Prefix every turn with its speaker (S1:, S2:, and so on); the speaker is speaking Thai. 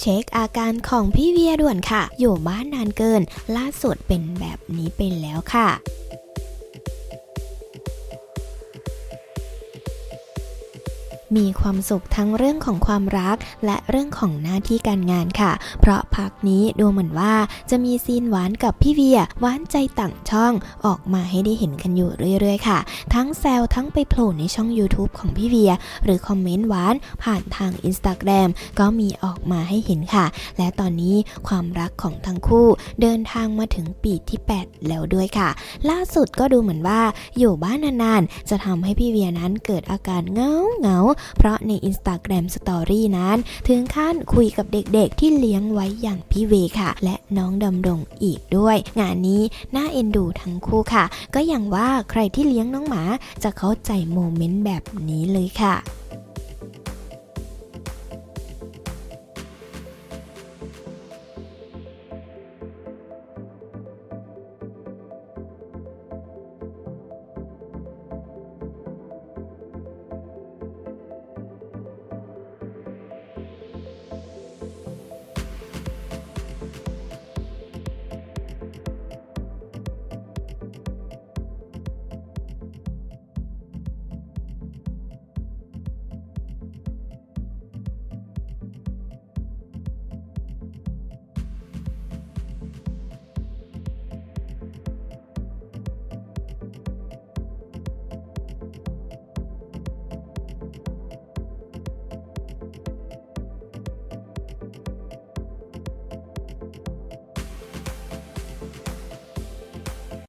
S1: เช็คอาการของพี่เวียด่วนค่ะ อยู่บ้านนานเกิน ล่าสุดเป็นแบบนี้ไปแล้วค่ะ มีความสุขทั้งเรื่องของความรัก และเรื่องของหน้าที่การงานค่ะ เพราะพักนี้ดูเหมือนว่าจะมีซีนหวานกับพี่เวียหวานใจต่างช่องออกมาให้ได้เห็นกันอยู่เรื่อยๆค่ะ ทั้งแซวทั้งไปโผล่ในช่อง YouTube ของพี่เวีย หรือคอมเมนต์หวานผ่านทาง Instagram ก็มีออกมาให้เห็นค่ะ และตอนนี้ความรักของทั้งคู่เดินทางมาถึงปีที่ 8 แล้วด้วยค่ะ ล่าสุดก็ดูเหมือนว่าอยู่บ้านนานๆ จะทำให้พี่เวียนั้นเกิดอาการเงาเงาเพราะใน Instagram Story นั้น ถึงขั้นคุยกับเด็กๆ ที่เลี้ยงไว้อย่างพี่เวค่ะ และน้องดำรงอีกด้วย งานนี้น่าเอ็นดูทั้งคู่ค่ะ ก็อย่างว่าใครที่เลี้ยงน้องหมาจะเข้าใจโมเมนต์แบบนี้เลยค่ะ